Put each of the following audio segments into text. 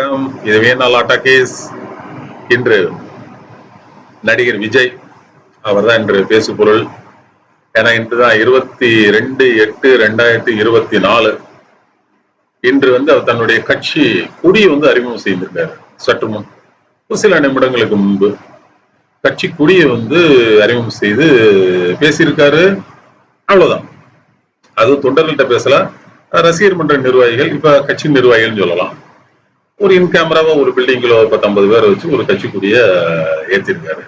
வணக்கம். இது வேணாலாட்டா கேஸ். இன்று நடிகர் விஜய் அவர் தான் இன்று பேசு பொருள். ஏன்னா இன்று தான் இருபத்தி ரெண்டு எட்டு ரெண்டாயிரத்தி இருபத்தி நாலு. இன்று வந்து அவர் தன்னுடைய கட்சி கொடியை வந்து அறிமுகம் செய்திருக்காரு சற்று முன். ஒரு சில நிமிடங்களுக்கு முன்பு. கட்சி கொடியை வந்து அறிமுகம் செய்து பேசியிருக்காரு. அவ்வளவுதான். அது தொண்டர்கள்ட்ட பேசல ரசிகர் மன்ற நிர்வாகிகள் இப்ப கட்சி நிர்வாகிகள்னு சொல்லலாம். ஒரு இன் கேமராவா ஒரு பில்டிங்கில் பத்தொன்பது பேரை வச்சு ஒரு கட்சி ஏற்றிருக்காரு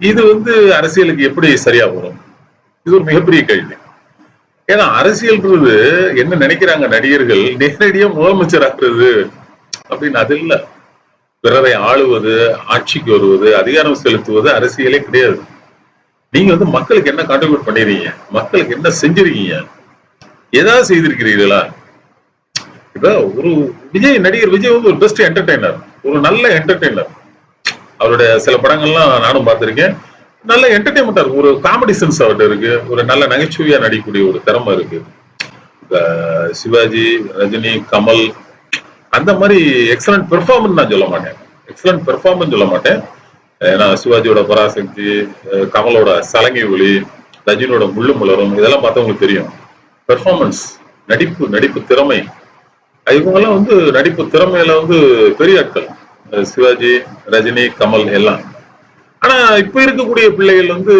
இது வந்து அரசியலுக்கு எப்படி சரியா வரும்? இது ஒரு மிகப்பெரிய கேள்வி. ஏன்னா அரசியல்ன்றது என்ன நினைக்கிறாங்க நடிகர்கள்? நேரடியா முதலமைச்சர் ஆக்குறது அப்படின்னு அது இல்ல. பிறரை ஆளுவது ஆட்சிக்கு வருவது அதிகாரம் செலுத்துவது அரசியலே கிடையாது. நீங்க வந்து மக்களுக்கு என்ன கான்ட்ரிபியூட் பண்ணிருக்கீங்க? மக்களுக்கு என்ன செஞ்சிருக்கீங்க? ஏதாவது செய்திருக்கிறீர்களா? இப்ப ஒரு விஜய் நடிகர் விஜய் வந்து ஒரு பெஸ்ட் என்டர்டைனர் ஒரு நல்ல என்டர்டைனர் அவருடைய சில படங்கள்லாம் நானும் பார்த்திருக்கேன். நல்ல என்டர்டைன்மெண்டா இருக்கு. ஒரு காமெடி சென்ஸ் அவர்கிட்ட இருக்கு. ஒரு நல்ல நகைச்சுவையா நடிக்கக்கூடிய ஒரு திறமை இருக்கு. சிவாஜி ரஜினி கமல் அந்த மாதிரி எக்ஸலண்ட் பெர்ஃபார்மன்ஸ் நான் சொல்ல மாட்டேன். எக்ஸலண்ட் பெர்ஃபார்மன்ஸ் சொல்ல மாட்டேன். ஏன்னா சிவாஜியோட பராசக்தி கமலோட சலங்கை ஒளி ரஜினியோட முள்ளு மலரும் இதெல்லாம் பார்த்தா உங்களுக்கு தெரியும். பெர்ஃபார்மன்ஸ் நடிப்பு நடிப்பு திறமை. இவங்கெல்லாம் வந்து நடிப்பு திறமையில வந்து பெரிய ஆட்கள். சிவாஜி ரஜினி கமல் எல்லாம். ஆனா இப்ப இருக்கக்கூடிய பிள்ளைகள் வந்து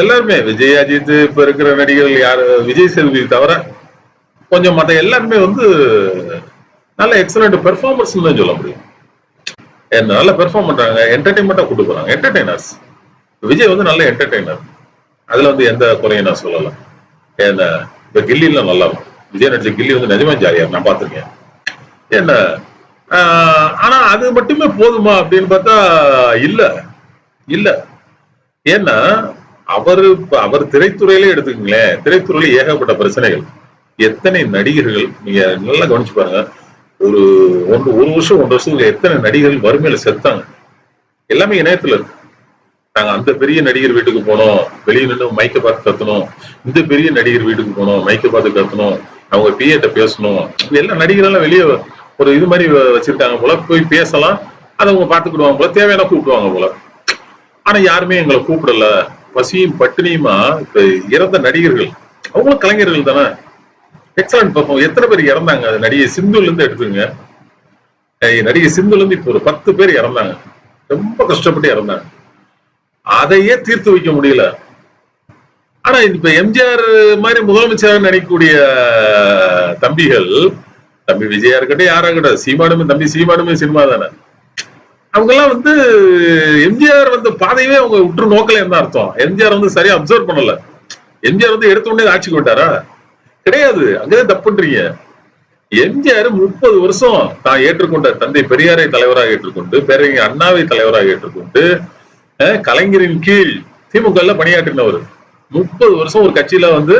எல்லாருமே விஜய் அஜித் இப்ப இருக்கிற நடிகர்கள் யாரு விஜய் செல்வி தவிர கொஞ்சம் மற்ற எல்லாருமே வந்து நல்ல எக்ஸலண்ட் பெர்ஃபார்மன்ஸ் தான் சொல்ல முடியும். நல்ல பெர்ஃபார்ம் பண்றாங்க என்டர்டைன்மெண்டா கூட்டு போறாங்க என்டர்டைனர்ஸ் விஜய் வந்து நல்ல என்டர்டைனர் அதுல வந்து எந்த குறையும் நான் சொல்லலாம் ஏன்னா இப்ப கில்லிலாம் நல்லா இருக்கும் விஜய் நடிச்ச கில்லி வந்து நிஜமா ஜாலியா நான் பார்த்துருக்கேன். என்ன? ஆனா அது மட்டுமே போதுமா அப்படின்னு பார்த்தா இல்ல. இல்ல. ஏன்னா அவரு அவர் திரைத்துறையிலே எடுத்துக்கங்களேன். திரைத்துறையில ஏகப்பட்ட பிரச்சனைகள். எத்தனை நடிகர்கள் நீங்க நல்லா கவனிச்சு பாருங்க. ஒரு ஒன்று ஒரு வருஷம் ஒன்றரை வருஷத்துக்கு எத்தனை நடிகர்கள் வறுமையில செத்தாங்க. எல்லாமே இணையத்துல இருக்கு. நாங்க அந்த பெரிய நடிகர் வீட்டுக்கு போனோம். வெளியே நின்று மைக்கை பார்த்து கத்தணும் இந்த பெரிய நடிகர் வீட்டுக்கு போனோம். மைக்கை பார்த்து கத்தணும் அவங்க பிஏட்ட பேசணும். இது எல்லா நடிகரெல்லாம் வெளியே ஒரு இது மாதிரி வச்சிருக்காங்க போல. போய் பேசலாம். அதை அவங்க பார்த்துக்கிடுவாங்க போல. தேவையான கூப்பிடுவாங்க போல. ஆனா யாருமே எங்களை கூப்பிடல. பசியும் பட்டினியுமா? இப்ப இறந்த நடிகர்கள். அவங்களும் கலைஞர்கள் தானே. எக்ஸலண்ட் பர்ஃபார்ம் எத்தனை பேர் இறந்தாங்க? அது நடிகை சிந்துல இருந்து எடுத்துங்க நடிகை சிந்துல இருந்து இப்போ ஒரு பத்து பேர் இறந்தாங்க. ரொம்ப கஷ்டப்பட்டு இறந்தாங்க. அதையே தீர்த்து வைக்க முடியல. ஆனா இப்ப எம்ஜிஆர் மாதிரி முதலமைச்சர் நினைக்கக்கூடிய தம்பிகள் தம்பி விஜயா இருக்கட்டும் யாரா இருக்கட்டும் சீமானுமே தம்பி சீமானுமே சினிமா தானே. அவங்க எல்லாம் வந்து எம்ஜிஆர் வந்து பாதையவே அவங்க உற்று நோக்கல என்ன அர்த்தம். எம்ஜிஆர் வந்து சரியா அப்சர்வ் பண்ணல. எம்ஜிஆர் வந்து எடுத்த உடனே ஆட்சிக்கு விட்டாரா கிடையாது. அங்கதான் தப்புன்றீங்க எம்ஜிஆர் முப்பது வருஷம் தான் ஏற்றுக்கொண்ட தந்தை பெரியாரை தலைவராக ஏற்றுக்கொண்டு பேரறிஞர் அண்ணாவை தலைவராக ஏற்றுக்கொண்டு அஹ், கலைஞரின் கீழ் திமுக ல பணியாற்றினவர். முப்பது வருஷம் ஒரு கட்சியில வந்து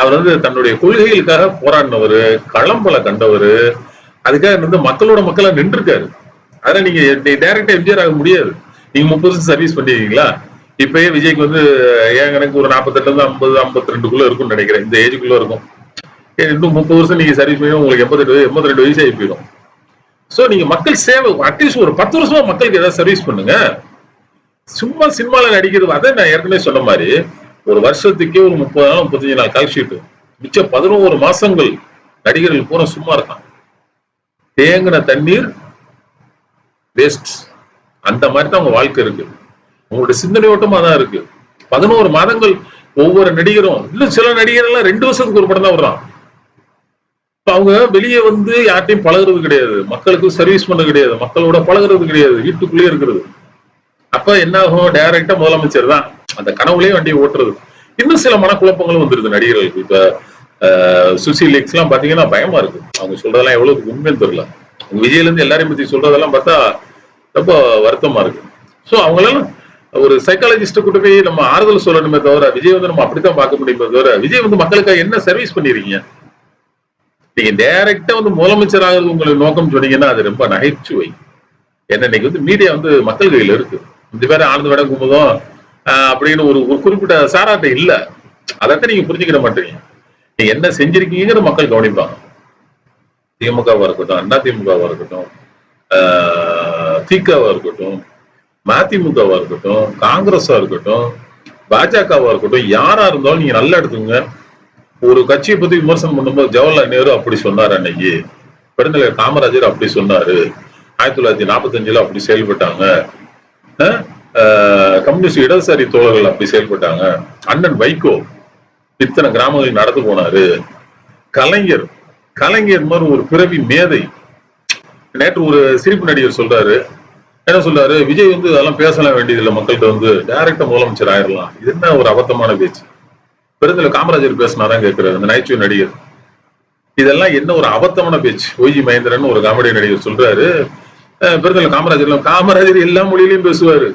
அவர் வந்து தன்னுடைய கொள்கைகளுக்காக போராடினவர் களம்பல கண்டவர். அதுக்காக வந்து மக்களோட மக்களா நின்றுருக்காரு. அதனால நீங்க டைரக்டா எம்ஜிஆர் ஆக முடியாது. நீங்க முப்பது வருஷம் சர்வீஸ் பண்ணிருக்கீங்களா? இப்பயே விஜய்க்கு வந்து ஏன் எனக்கு ஒரு நாற்பத்தெட்டுல இருந்து ஐம்பது ஐம்பத்தி ரெண்டுக்குள்ள இருக்கும்னு நினைக்கிறேன். இந்த ஏஜுக்குள்ள இருக்கும். இன்னும் முப்பது வருஷம் நீங்க சர்வீஸ் பண்ணி உங்களுக்கு எண்பத்தெட்டு எண்பத்தி ரெண்டு வயசு ஆகி போயிடும். சோ நீங்க மக்கள் சேவை அட்லீஸ்ட் ஒரு பத்து வருஷமா மக்களுக்கு ஏதாவது சர்வீஸ் பண்ணுங்க. சும்மா சினிமால நடிக்கிறது அதை நான் ஏற்கனவே சொன்ன மாதிரி. ஒரு வருஷத்துக்கே ஒரு முப்பது நாள் முப்பத்தஞ்சு நாள் கால் ஷீட் மிச்சம் பதினோரு மாசங்கள் நடிகர்கள் பூரா சும்மா இருக்கான் தேங்கின தண்ணீர் வேஸ்ட் அந்த மாதிரி தான் உங்க வாழ்க்கை இருக்கு. உங்களுடைய சிந்தனை ஓட்டமா தான் இருக்கு. பதினோரு மாதங்கள் ஒவ்வொரு நடிகரும் இன்னும் சில நடிகர் எல்லாம் ரெண்டு வருஷத்துக்கு ஒரு படம் தான் வர்றான் இப்ப அவங்க வெளியே வந்து யார்ட்டையும் பழகுறது கிடையாது. மக்களுக்கு சர்வீஸ் பண்ண கிடையாது. மக்களோட பழகுறது கிடையாது. வீட்டுக்குள்ளேயே இருக்கிறது. அப்ப என்ன ஆகும்? டைரக்டா முதலமைச்சர் தான். அந்த கனவுலயே வண்டியை ஓட்டுறது. இன்னும் சில மனக்குழப்பங்களும் வந்துருது நடிகர்களுக்கு. இப்ப ஆஹ், சுசி லீக்ஸ் எல்லாம் பாத்தீங்கன்னா பயமா இருக்கு. அவங்க சொல்றதெல்லாம் எவ்வளவு உண்மைன்னு தெரியல. விஜய்ல இருந்து எல்லாரையும் பத்தி சொல்றதெல்லாம் பார்த்தா ரொம்ப வருத்தமா இருக்கு. சோ அவங்களெல்லாம் ஒரு சைக்காலஜிஸ்ட கூட்டு போய் நம்ம ஆறுதல் சொல்லணுமே தவிர விஜய் வந்து நம்ம அப்படித்தான் பார்க்க முடியுமே தவிர விஜய் வந்து மக்களுக்காக என்ன சர்வீஸ் பண்ணிருக்கீங்க? நீங்க டைரக்டா வந்து முதலமைச்சர் ஆகிறது உங்களுக்கு நோக்கம் சொன்னீங்கன்னா அது ரொம்ப நகைச்சுவை. ஏன்னா இன்னைக்கு வந்து மீடியா வந்து மக்கள் கையில இருக்கு. இந்த பேர் ஆனந்த விட கும்பதும் அப்படின்னு ஒரு குறிப்பிட்ட சாராட்ட இல்ல. அதைத்தான் நீங்க புரிஞ்சுக்கிட மாட்டீங்க. நீங்க என்ன செஞ்சிருக்கீங்கிற மக்கள் கவனிப்பாங்க. திமுகவா இருக்கட்டும் அண்ணா திமுகவா இருக்கட்டும் ஆஹ் திகவா இருக்கட்டும் மதிமுகவா இருக்கட்டும் காங்கிரஸா இருக்கட்டும் பாஜகவா இருக்கட்டும் யாரா இருந்தாலும் நீங்க நல்லா எடுத்துங்க ஒரு கட்சியை பத்தி விமர்சனம் பண்ணும்போது ஜவஹர்லால் நேரு அப்படி சொன்னார் அன்னைக்கு. பெருந்தலைவர் காமராஜர் அப்படி சொன்னாரு. ஆயிரத்தி தொள்ளாயிரத்தி நாற்பத்தஞ்சுல அப்படி செயல்பட்டாங்க. ஆஹ் கம்யூனிஸ்ட் இடதுசாரி தோழர்கள் அப்படி செயல்பட்டாங்க. அண்ணன் வைகோ இத்தனை கிராமங்களில் நடந்து போனாரு. கலைஞர் கலைஞர் மாதிரி ஒரு பிறவி மேதை. நேற்று ஒரு சிரிப்பு நடிகர் சொல்றாரு. என்ன சொல்றாரு? விஜய் வந்து அதெல்லாம் பேசலாம் வேண்டியதில்லை மக்கள்கிட்ட வந்து டைரக்டா முதலமைச்சர் ஆயிடலாம். இது என்ன ஒரு அபத்தமான பேச்சு? பெருந்தில காமராஜர் பேசினாதான் கேட்கிறாரு அந்த நகைச்சுவை நடிகர். இதெல்லாம் என்ன ஒரு அபத்தமான பேச்சு? ஒய்ஜி மகேந்திரன் ஒரு காமெடி நடிகர் சொல்றாரு. அஹ் காமராஜர் காமராஜர் எல்லா மொழியிலையும் பேசுவாரு.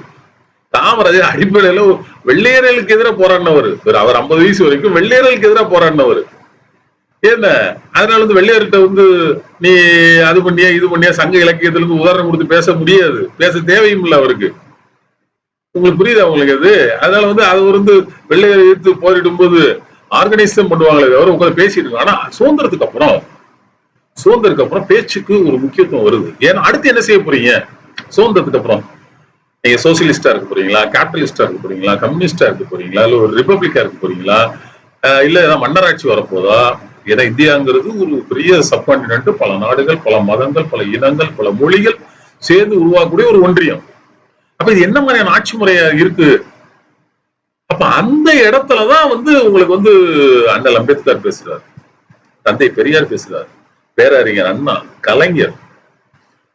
காமராஜர் அடிப்படையில வெள்ளையர்களுக்கு எதிராக போராடினவர். அவர் ஐம்பது வயசு வரைக்கும் வெள்ளையர்களுக்கு எதிராக போராடினவர். என்ன? அதனால வந்து வெள்ளையர்கிட்ட வந்து நீ அது பண்ணியா இது பண்ணியா சங்க இலக்கியத்துல இருந்து உதாரணம் கொடுத்து பேச முடியாது. பேச தேவையும் இல்லை அவருக்கு. உங்களுக்கு புரியுது அவங்களுக்கு அது? அதனால வந்து அது வந்து வெள்ளையரை எதிர்த்து போரிடும் போது ஆர்கனைசேஷன் பண்ணுவாங்களே தவிர உட்காந்து பேசிட்டு இருக்காங்க. ஆனா சுதந்திரத்துக்கு அப்புறம் சுதந்திரத்துக்கு அப்புறம் பேச்சுக்கு ஒரு முக்கியத்துவம் வருது. ஏன்னா அடுத்து என்ன செய்ய போறீங்க? சுதந்திரத்துக்கு அப்புறம். நீங்க சோசியலிஸ்டா இருக்க போறீங்களா கேபிட்டலிஸ்டா இருக்க போறீங்களா கம்யூனிஸ்டா இருக்க போறீங்களா இல்ல ஒரு ரிப்பப்ளிக்கா இருக்க போறீங்களா? இல்ல ஏதாவது மன்னராட்சி வரப்போதா? ஏன்னா இந்தியாங்கிறது ஒரு பெரிய சப்கான்டினென்ட் பல நாடுகள் பல மதங்கள் பல இனங்கள் பல மொழிகள் சேர்ந்து உருவாக்கக்கூடிய ஒரு ஒன்றியம். அப்ப இது என்ன மாதிரியான ஆட்சி முறையா இருக்கு? அப்ப அந்த இடத்துலதான் வந்து உங்களுக்கு வந்து அண்ணல் அம்பேத்கர் பேசுறாரு. தந்தை பெரியார் பேசுறாரு. பேரறிஞர் அண்ணா கலைஞர்.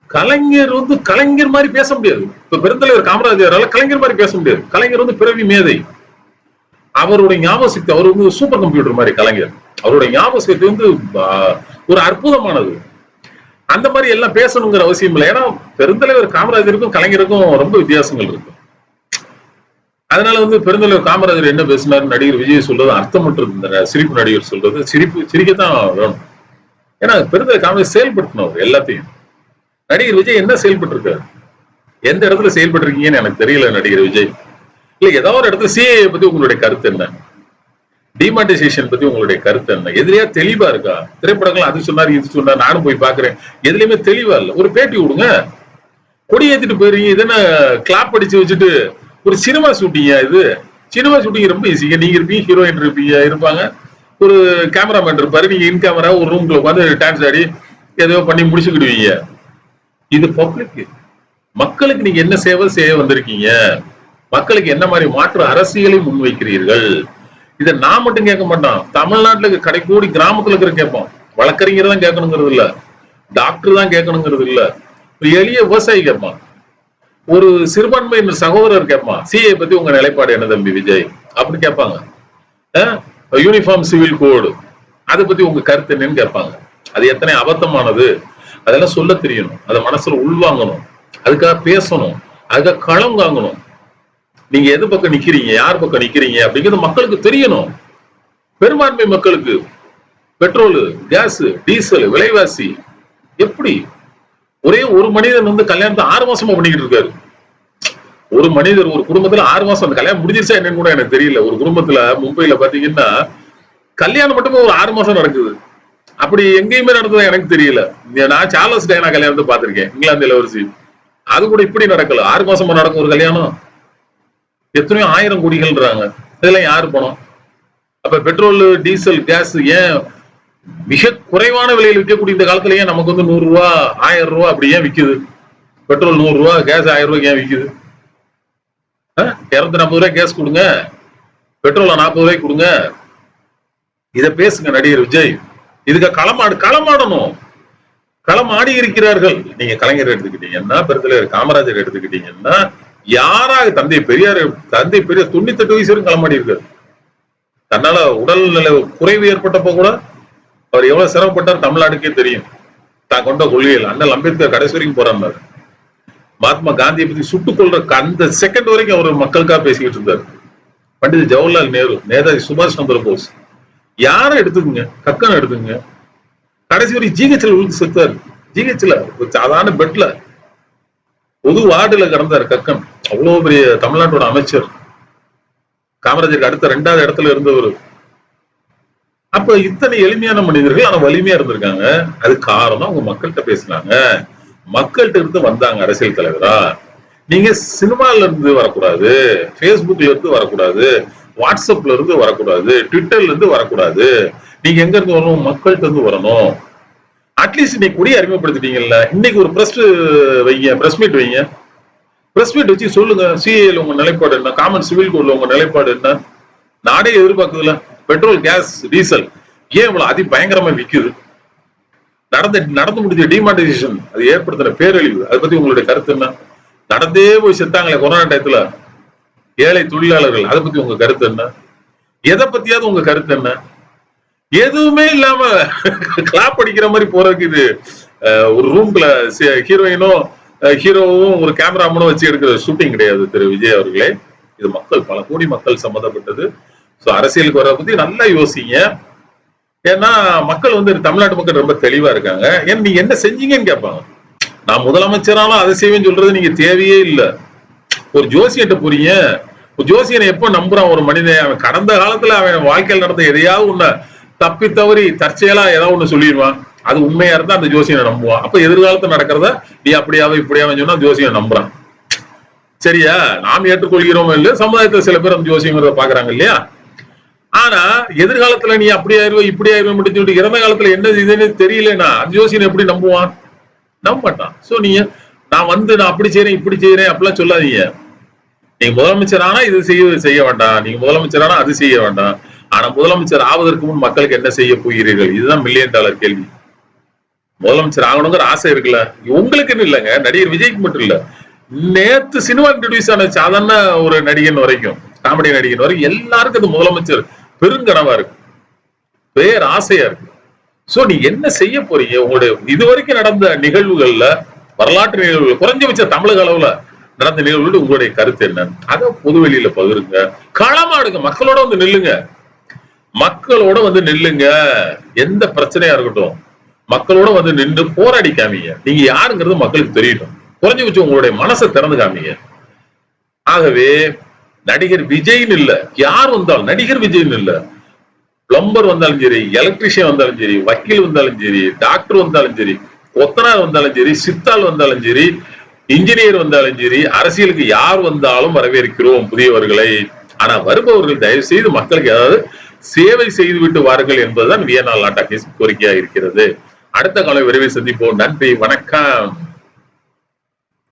கலைஞர் வந்து கலைஞர் மாதிரி பேச முடியாது. இப்ப பெருந்தலைவர் காமராஜரால கலைஞர் மாதிரி பேச முடியாது. கலைஞர் வந்து பிறவி மேதை. அவருடைய ஞாபக சக்தி அவர் வந்து சூப்பர் கம்ப்யூட்டர் மாதிரி கலைஞர். அவருடைய ஞாபக சக்தி வந்து ஒரு அற்புதமானது. அந்த மாதிரி எல்லாம் பேசணுங்கிற அவசியம் இல்லை. ஏன்னா பெருந்தலைவர் காமராஜருக்கும் கலைஞருக்கும் ரொம்ப வித்தியாசங்கள் இருக்கு. அதனால வந்து பெருந்தலைவர் காமராஜர் என்ன பேசினார்? நடிகர் விஜய் சொல்றது அர்த்தமற்றது சிரிப்பு நடிகர் சொல்றது சிரிப்பு சிரிக்கத்தான் வேணும். ஏன்னா பெருந்தலைவர் காமராஜர் செயல்படுத்தினவர் எல்லாத்தையும். நடிகர் விஜய் என்ன செயல்பட்டு இருக்காரு எந்த இடத்துல செயல்பட்டு இருக்கீங்கன்னு எனக்கு தெரியல நடிகர் விஜய். இல்ல ஏதாவது ஒரு இடத்துல சிஏ பத்தி உங்களுடைய கருத்து என்ன? டிமானிட்டைசேஷன் பத்தி உங்களுடைய கருத்து என்ன? எதுலயா தெளிவா இருக்கா? திரைப்படங்கள் அது சொன்னாரு இது சொன்னார் நானும் போய் பாக்குறேன் எதுலயுமே தெளிவா இல்ல. ஒரு பேட்டி விடுங்க. கொடி ஏத்திட்டு போயிருங்க இதென்ன கிளாப் அடிச்சு வச்சுட்டு ஒரு சினிமா ஷூட்டிங்கா இது? சினிமா ஷூட்டிங் ரொம்ப ஈஸிங்க நீங்க இருப்பீங்க ஹீரோயின் இருப்பீங்க இருப்பாங்க. ஒரு கேமராமேன் இருப்பாரு. நீங்க இன் கேமரா ஒரு ரூம்ல உட்காந்து டான்ஸ் ஆடி ஏதோ பண்ணி முடிச்சுக்கிடுவீங்க. இது பப்ளிக் மக்களுக்கு நீங்க என்ன சேவை செய்ய வந்திருக்கீங்க? மக்களுக்கு என்ன மாதிரி மாற்று அரசியலை முன்வைக்கிறீர்கள்? இதை நான் மட்டும் கேட்க மாட்டோம். தமிழ்நாட்டுல இருக்க கடைக்கோடி கிராமத்துல இருக்கிற கேட்போம். வழக்கறிஞர் தான் கேட்கணுங்கிறது இல்ல. டாக்டர் தான் கேட்கணுங்கிறது இல்ல. ஒரு எளிய விவசாயி கேட்பான் ஒரு சிறுபான்மையினர் சகோதரர் கேட்பான் சிஏ பத்தி உங்க நிலைப்பாடு என்ன தம்பி விஜய்? அப்படின்னு கேட்பாங்க. யூனிஃபார்ம் சிவில் கோடு அதை பத்தி உங்க கருத்து என்னன்னு கேட்பாங்க. அது எத்தனை அபத்தமானது? அதெல்லாம் சொல்ல தெரியணும். அதை மனசுல உள்வாங்கணும். அதுக்காக பேசணும். அதுக்காக களம் வாங்கணும். நீங்க எது பக்கம் நிக்கிறீங்க? யார் பக்கம் நிக்கிறீங்க? அப்படிங்கிறது மக்களுக்கு தெரியணும். பெரும்பான்மை மக்களுக்கு பெட்ரோல் கேஸ் டீசல் விலைவாசி எப்படி? ஒரே ஒரு மனிதன் வந்து கல்யாணத்தை ஆறு மாசமா பண்ணிக்கிட்டு இருக்காரு. ஒரு மனிதர் ஒரு குடும்பத்துல ஆறு மாசம் அந்த கல்யாணம் முடிஞ்சிருச்சா என்னன்னு கூட எனக்கு தெரியல. ஒரு குடும்பத்துல மும்பைல பாத்தீங்கன்னா கல்யாணம் மட்டுமே ஒரு ஆறு மாசம் நடக்குது. அப்படி எங்கேயுமே நடந்ததா எனக்கு தெரியல. நான் சார்லஸ் டைனா கல்யாணத்தை பார்த்திருக்கேன். இங்கிலாந்து இளவரசி அது கூட இப்படி நடக்கல. ஆறு மாசமா நடக்கும் ஒரு கல்யாணம். எத்தனையோ ஆயிரம் கோடிகள்ன்றாங்க. இதெல்லாம் யாரு பணம்? அப்ப பெட்ரோல் டீசல் கேஸ் ஏன் மிக குறைவான விலையில் விற்கக்கூடிய இந்த காலத்துல ஏன் நமக்கு வந்து நூறு ரூபா ஆயிரம் ரூபா அப்படி ஏன் விக்குது? பெட்ரோல் நூறு ரூபா கேஸ் ஆயிரம் ரூபாய்க்கு ஏன் விக்குது? இருநூத்தி நாற்பது ரூபாய் கேஸ் கொடுங்க. பெட்ரோலை நாற்பது ரூபாய்க்கு கொடுங்க. இதை பேசுங்க நடிகர் விஜய். இதுக்கு களமாடு களமாடணும். களமாடி இருக்கிறார்கள். நீங்க கலைஞர் எடுத்துக்கிட்டீங்கன்னா பெருந்தலைவர் காமராஜர் எடுத்துக்கிட்டீங்கன்னா யாராக தந்தை பெரியார் தந்தை பெரியார் தொண்ணூத்தெட்டு வயசு களமாடி இருக்காரு. தன்னால உடல்நிலை குறைவு ஏற்பட்டப்போ கூட அவர் எவ்வளவு சிரமப்பட்டார் தமிழ்நாடுக்கே தெரியும். தான் கொண்ட கொள்கைகள். அண்ணல் அம்பேத்கர் கடைசி வரைக்கும் போறாரு மகாத்மா காந்தியை பத்தி சுட்டுக் கொள்ற அந்த செகண்ட் வரைக்கும் அவர் மக்களுக்காக பேசிக்கிட்டு இருந்தார். பண்டித ஜவஹர்லால் நேரு நேதாஜி சுபாஷ் சந்திர போஸ். யாரை எடுத்துக்கோங்க? கக்கன் எடுத்துக்கோங்க. கடைசி வரைக்கும் ஜிஹெச்ல விழுந்து செத்தாரு. ஜிஹெச்ல ஒரு சாதாரண பெட்ல பொது வார்டுல கிடந்தார் கக்கன். அவ்வளவு பெரிய தமிழ்நாட்டோட அமைச்சர். காமராஜருக்கு அடுத்த ரெண்டாவது இடத்துல இருந்தவர். அப்ப இத்தனை எளிமையான மனிதர்கள் ஆனா வலிமையா இருந்திருக்காங்க. அது காரணம் அவங்க மக்கள்கிட்ட பேசினாங்க. மக்கள்கிட்ட இருந்து வந்தாங்க அரசியல் தலைவரா. நீங்க சினிமால இருந்து வரக்கூடாது. பேஸ்புக்ல இருந்து வரக்கூடாது. வாட்ஸ்அப்ல இருந்து வரக்கூடாது ட்விட்டர்ல இருந்து வரக்கூடாது. நீங்க எங்க இருந்து வரணும்? மக்கள்கிட்ட இருந்து வரணும். அட்லீஸ்ட் நீ கொடி அறிமுகப்படுத்திட்டீங்கல்ல. இன்னைக்கு ஒரு ப்ரெஸ் வைங்க ப்ரெஸ் மீட் வைங்க. ப்ரெஸ் மீட் வச்சு சொல்லுங்க சிஏல உங்க நிலைப்பாடு என்ன? காமன் சிவில் கோட்ல உங்க நிலைப்பாடு என்ன? நாடே எதிர்பார்க்குதுல பெட்ரோல் கேஸ் டீசல் ஏன் இவ்வளவு அதி பயங்கரமா விக்குது? நடந்த நடந்து முடிஞ்ச டிமானிட்டைசேஷன் அது ஏற்படுத்தின பேரழிவு. அதை பத்தி உங்களுடைய கருத்து என்ன? நடந்தே போய் செத்தாங்களே கொரோனா டயத்துல ஏழை தொழிலாளர்கள் அதை பத்தி உங்க கருத்து என்ன? எதை பத்தியாவது உங்க கருத்து என்ன? எதுவுமே இல்லாம கிளாப் அடிக்கிற மாதிரி போறதுக்கு இது ஒரு ரூம்ல ஹீரோயினும் ஹீரோவும் ஒரு கேமராமனும் வச்சு எடுக்கிற ஷூட்டிங் கிடையாது திரு விஜய் அவர்களே. இது மக்கள் பல கோடி மக்கள் சம்மந்தப்பட்டது. சோ அரசியலுக்கு வர பத்தி நல்லா யோசிங்க. ஏன்னா மக்கள் வந்து தமிழ்நாட்டு மக்கள் ரொம்ப தெளிவா இருக்காங்க. ஏன்னா நீங்க என்ன செஞ்சீங்கன்னு கேட்பாங்க. நான் முதலமைச்சராலும் அதை செய்வேன்னு சொல்றது நீங்க தேவையே இல்லை. ஒரு ஜோசியிட்ட போறீங்க ஒரு ஜோசியனை எப்ப நம்புறான் ஒரு மனிதன்? அவன் கடந்த காலத்துல அவன் வாழ்க்கையில் நடந்த எதையாவது ஒண்ண தப்பி தவறி தற்செயலா ஏதாவது ஒண்ணு சொல்லிடுவான். அது உண்மையா இருந்தா அந்த ஜோசியனை நம்புவான். அப்ப எதிர்காலத்துல நடக்கிறத நீ அப்படியாவே இப்படியாவே சொன்னா ஜோசியனை நம்புறான். சரியா? நாம் ஏற்றுக்கொள்கிறோம் இல்லையா சமுதாயத்துல சில பேர் அந்த ஜோசியங்கிறத பாக்குறாங்க இல்லையா? ஆனா எதிர்காலத்துல நீ அப்படி ஆயிருவ இப்படி ஆயிருவ மட்டும் சொல்லிட்டு இறந்த காலத்துல என்ன இதுன்னு தெரியலனா அந்த ஜோசியனை எப்படி நம்புவான்? நம்ப மாட்டான் சோ நீங்க நான் வந்து நான் அப்படி செய்யறேன் இப்படி செய்யறேன் அப்படிலாம் சொல்லாதீங்க. நீங்க முதலமைச்சர் ஆனா இது செய்ய செய்ய வேண்டாம். நீங்க முதலமைச்சர் ஆனா அது செய்ய வேண்டாம். ஆனா முதலமைச்சர் ஆவதற்கு முன் மக்களுக்கு என்ன செய்ய போகிறீர்கள்? இதுதான் மில்லியன் டாலர் கேள்வி. முதலமைச்சர் ஆகணுங்கிற ஆசை இருக்குல்ல? உங்களுக்குன்னு இல்லைங்க. நடிகர் விஜய்க்கு மட்டும் இல்ல. நேத்து சினிமா இன்ட்ரடியூஸ் ஆன சாதாரண ஒரு நடிகன் வரைக்கும் காமெடி நடிகன் வரைக்கும் எல்லாருக்கும் அது முதலமைச்சர் பெருங்கனவா இருக்கு. பேர் ஆசையா இருக்கு. சோ நீ என்ன செய்ய போறீங்க? உங்களுடைய இதுவரைக்கும் நடந்த நிகழ்வுகள்ல வரலாற்று நிகழ்வுகள் குறைஞ்சபட்ச தமிழக அளவுல நடந்த நிகழ்வுகள் உங்களுடைய கருத்து என்ன? அதை பொதுவெளியில பகிருங்க. களமாடுங்க மக்களோட வந்து நில்லுங்க. மக்களோட வந்து நில்லுங்க. எந்த பிரச்சனையா இருக்கட்டும். மக்களோட வந்து நின்று போராடி காமிங்க. நீங்க யாருங்கிறது மக்களுக்கு தெரியணும். குறைஞ்சு வச்சு உங்களுடைய மனசை திறந்து காமிங்க. ஆகவே நடிகர் விஜய்னு இல்ல. யார் வந்தாலும் நடிகர் விஜய்னு இல்ல. பிளம்பர் வந்தாலும் சரி எலக்ட்ரிஷியன் வந்தாலும் சரி வக்கீல் வந்தாலும் சரி டாக்டர் வந்தாலும் சரி கொத்தனார் வந்தாலும் சரி சித்தாள் வந்தாலும் சரி இன்ஜினியர் வந்தாலும் சரி அரசியலுக்கு யார் வந்தாலும் வரவேற்கிறோம் புதியவர்களை. ஆனா வருபவர்கள் தயவு செய்து மக்களுக்கு ஏதாவது சேவை செய்துவிட்டு வார்கள் என்பதுதான் வியன்னா லாட்டா கேஸ் கோரிக்கையா இருக்கிறது. அடுத்த காலம் விரைவில் சந்திப்போம். நன்றி வணக்கம்.